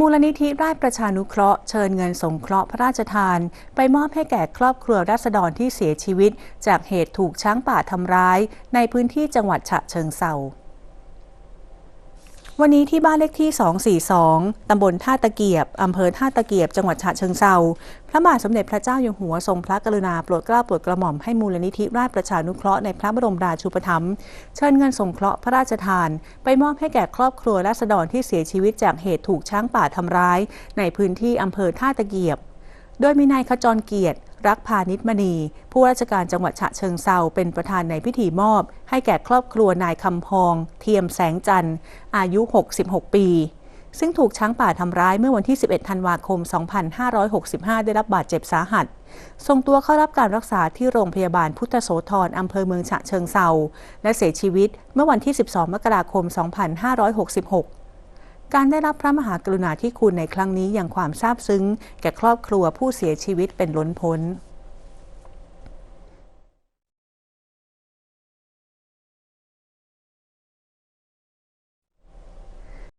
มูลนิธิราชประชานุเคราะห์เชิญเงินสงเคราะห์พระราชทาน ไปมอบให้แก่ครอบครัวรัษฎรที่เสียชีวิต จากเหตุถูกช้างป่าทำร้าย ในพื้นที่จังหวัดฉะเชิงเทรา วันนี้ที่บ้านเลขที่ 242 ตำบลท่าตะเกียบ อำเภอท่าตะเกียบ จังหวัดฉะเชิงเทราพระบาทสมเด็จพระเจ้าอยู่หัวทรงพระกรุณาโปรดเกล้าโปรดกระหม่อมให้มูลนิธิราชประชานุเคราะห์ในพระบรมราชูปถัมภ์เชิญเงินสงเคราะห์พระราชทาน ไปมอบให้แก่ครอบครัวราษฎรที่เสียชีวิตจากเหตุถูกช้างป่าทำร้าย ในพื้นที่อำเภอท่าตะเกียบ โดยมีนายขจรเกียรติ รักพาณิชมณี ผู้ราชการจังหวัดฉะเชิงเซาเป็นประธานในพิธีมอบ ให้แก่ครอบครัวนายคำพอง เทียมแสงจันทร์ อายุ 66 ปี ซึ่งถูกช้างป่าทำร้ายเมื่อวันที่ 11 ธันวาคม 2565 ได้รับบาดเจ็บสาหัส ส่งตัวเข้ารับการรักษาที่โรงพยาบาลพุทธโสธรอำเภอเมืองฉะเชิงเซาและเสียชีวิตเมื่อวันที่ 12 มกราคม 2566 การได้รับพระมหากรุณาธิคุณในครั้งนี้อย่างความซาบซึ้ง แก่ครอบครัวผู้เสียชีวิตเป็นล้นพ้น